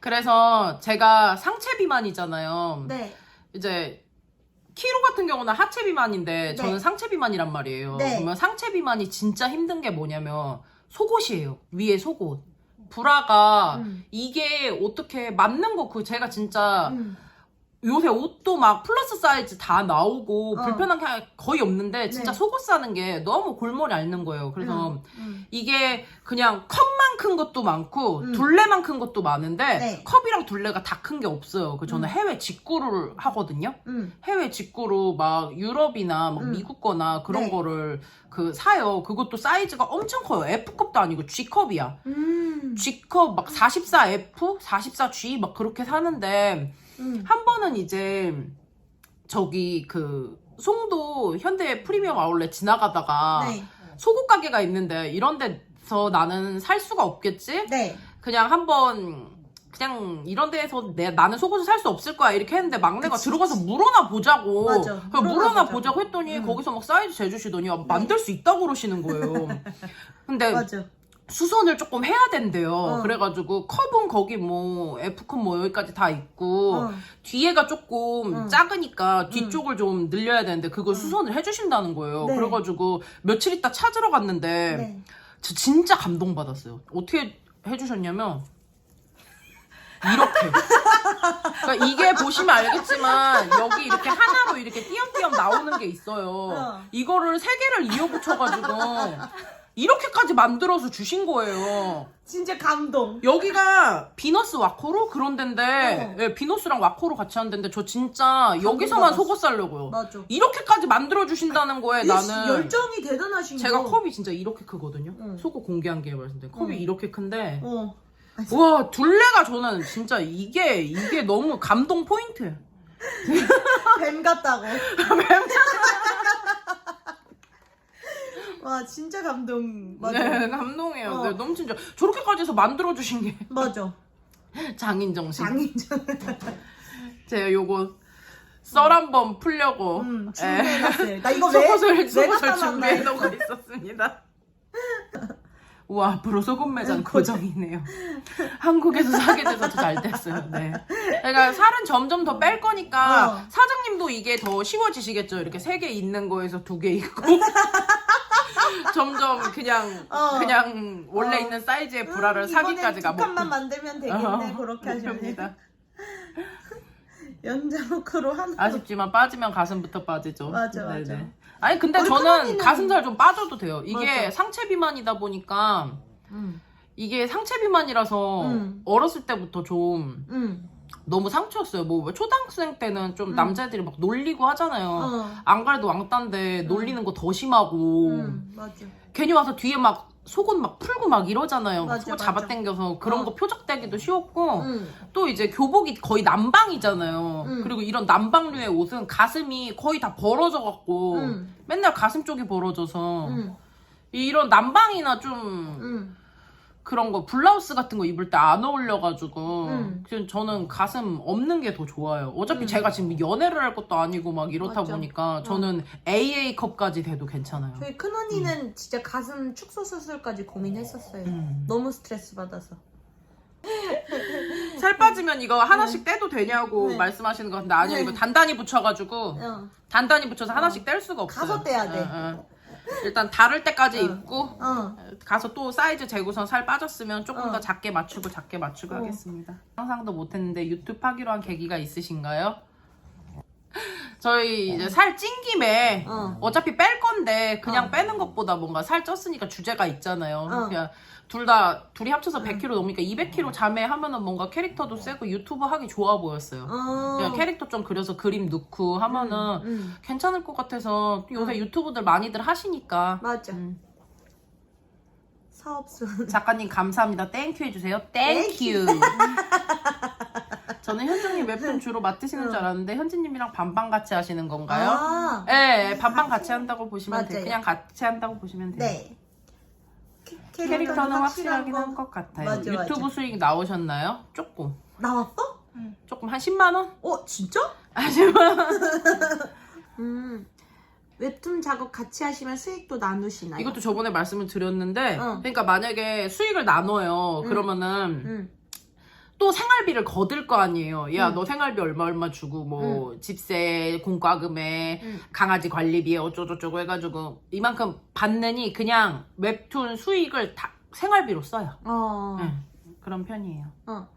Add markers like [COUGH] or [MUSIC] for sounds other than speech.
그래서 제가 상체 비만이잖아요. 네. 이제 키로 같은 경우는 하체 비만인데 저는 네. 상체 비만이란 말이에요. 네. 그러면 상체 비만이 진짜 힘든 게 뭐냐면 속옷이에요. 위에 속옷. 브라가 음. 이게 어떻게 맞는 거 그 제가 진짜 음. 요새 옷도 막 플러스 사이즈 다 나오고 어. 불편한 게 거의 없는데 진짜 네. 속옷 사는 게 너무 골머리 앓는 거예요. 그래서 음. 이게 그냥 컵만 큰 것도 많고 음. 둘레만 큰 것도 많은데 네. 컵이랑 둘레가 다 큰 게 없어요. 그 저는 음. 해외 직구를 하거든요. 음. 해외 직구로 막 유럽이나 막 음. 미국 거나 그런 네. 거를 그 사요. 그것도 사이즈가 엄청 커요. F컵도 아니고 G컵이야. 음. G컵 막 44F, 44G 막 그렇게 사는데 음. 한 번은 이제 저기 그 송도 현대 프리미엄 아울렛 지나가다가 네. 속옷 가게가 있는데 이런 데 서 나는 살 수가 없겠지? 네. 그냥 한번 그냥 이런 데에서 내, 나는 속옷을 살 수 없을 거야 이렇게 했는데 막내가 그치, 들어가서 물어나 보자고 맞아. 물어나 물어나 보자고. 보자고 했더니 음. 거기서 막 사이즈 재주시더니 아, 만들 수 있다고 그러시는 거예요 [LAUGHS] 근데 맞아. 수선을 조금 해야 된대요 어. 그래가지고 컵은 거기 뭐 F컵 뭐 여기까지 다 있고 어. 뒤에가 조금 응. 작으니까 뒤쪽을 좀 늘려야 되는데 그걸 수선을 해주신다는 거예요 네. 그래가지고 며칠 있다 찾으러 갔는데 네. 저 진짜 감동받았어요. 어떻게 해주셨냐면 이렇게. 그러니까 이게 보시면 알겠지만 여기 이렇게 하나로 이렇게 띄엄띄엄 나오는 게 있어요. 어. 이거를 세 개를 이어 붙여가지고 이렇게까지 만들어서 주신 거예요. 진짜 감동. 여기가 비너스 와코로 그런 데인데 어. 예, 비너스랑 와코로 같이 한 데인데 저 진짜 여기서만. 속옷 살려고요. 맞아. 이렇게까지 만들어 주신다는 거에 이 나는 열정이 대단하신 제가 거. 컵이 진짜 이렇게 크거든요. 응. 속옷 공개한 게 말씀드린 컵이 응. 이렇게 큰데 어. 우와 둘레가 저는 진짜 이게 이게 너무 감동 포인트. [LAUGHS] 뱀 같다고. [LAUGHS] 와 진짜 감동. 맞아. 네 감동해요. 어. 네, 너무 진짜 저렇게까지 해서 만들어 주신 게 맞아. 장인 [LAUGHS] 정신. 장인정. [LAUGHS] 제가 요거 썰 한번 풀려고 음, 예. 준비해놨어요. 나 이거 [LAUGHS] 왜? 속옷을 왜 속옷을 갖다 준비해 놨나 놓고 있었습니다. 우와 앞으로 소금 매장 응, 고정이네요. 한국에서 사게 돼서 더잘 됐어요. 네. 그러니까 살은 점점 더 뺄 거니까 어. 사장님도 이게 더 쉬워지시겠죠. 이렇게 세 개 있는 거에서 두 개 있고 [LAUGHS] 점점 그냥 어. 그냥 원래 어. 있는 사이즈의 브라를 음, 사기까지 두 칸만 만들면 되겠네. 어, 그렇게 하시면. [LAUGHS] 연장호크로 하나. 아쉽지만 빠지면 가슴부터 빠지죠. 맞아, 맞아. 아니 근데 저는 가슴살 좀 빠져도 돼요. 이게 맞아. 상체 비만이다 보니까 응. 이게 상체 비만이라서 음. 어렸을 때부터 좀 응. 너무 상처였어요. 뭐왜 초등학생 때는 좀 음. 남자애들이 막 놀리고 하잖아요. 어. 안 그래도 왕따인데 놀리는 거 더 심하고 응. 맞아. 괜히 와서 뒤에 막 속옷 막 풀고 막 이러잖아요. 막 맞아, 속옷. 잡아당겨서 그런 어. 거 표적되기도 쉬웠고 응. 또 이제 교복이 거의 남방이잖아요. 음. 그리고 이런 남방류의 옷은 가슴이 거의 다 벌어져 갖고 음. 맨날 가슴 쪽이 벌어져서 응. 이런 남방이나 좀 응. 그런 거 블라우스 같은 거 입을 때 안 어울려가지고 음. 그냥 저는 가슴 없는 게 더 좋아요. 어차피 음. 제가 지금 연애를 할 것도 아니고 막 이렇다 맞죠. 보니까 저는 AA 컵까지 돼도 괜찮아요. 저희 큰 언니는 진짜 가슴 축소 수술까지 고민했었어요. 음. 너무 스트레스 받아서. 살 빠지면 이거 하나씩 떼도 되냐고 네. 말씀하시는 것 같은데 아니요 네. 이거 단단히 붙여가지고 어. 단단히 붙여서 하나씩 뗄 수가 없어요. 가서 떼야 돼. 응, 응. 일단 다를 때까지 어. 입고 어. 가서 또 사이즈 재고선 살 빠졌으면 조금 어. 더 작게 맞추고 작게 맞추고 어. 하겠습니다. 상상도 못했는데 유튜브 하기로 한 계기가 있으신가요? 저희 이제 살 찐 김에 어. 어차피 뺄 건데 그냥 어. 빼는 것보다 뭔가 살 쪘으니까 주제가 있잖아요. 어. 그냥 둘 다 둘이 합쳐서 100kg 넘으니까 200kg 자매 하면은 뭔가 캐릭터도 세고 유튜브 하기 좋아 보였어요. 어. 그냥 캐릭터 좀 그려서 그림 넣고 하면은 응. 괜찮을 것 같아서 요새 어. 유튜브들 많이들 하시니까 맞아. 음. 사업수. 작가님 감사합니다. 땡큐 해주세요. 땡큐. [LAUGHS] 저는 현정님 웹툰 주로 맡으시는 줄 알았는데 현진님이랑 반반 같이 하시는 건가요? 아. 네, 반반 같이 한다고 보시면 돼요. 맞아요. 그냥 같이 한다고 보시면 돼요. 네. 캐- 캐릭터는 확실하긴 거. 한것 같아요. 맞아, 유튜브 맞아. 수익 나오셨나요? 조금. 나왔어? 조금 한 10만 원? 어 진짜? 아, 10만 원. [LAUGHS] 음. 웹툰 작업 같이 하시면 수익도 나누시나요? 이것도 저번에 말씀을 드렸는데 어. 그러니까 만약에 수익을 나눠요. 음. 그러면은 응. 또 생활비를 거들 거 아니에요. 야, 음. 너 생활비 얼마 얼마 주고 뭐 집세, 공과금에 음. 강아지 관리비에 어쩌고저쩌고 해가지고 이만큼 받느니 그냥 웹툰 수익을 다 생활비로 써요. 어. 네, 그런 편이에요. 어.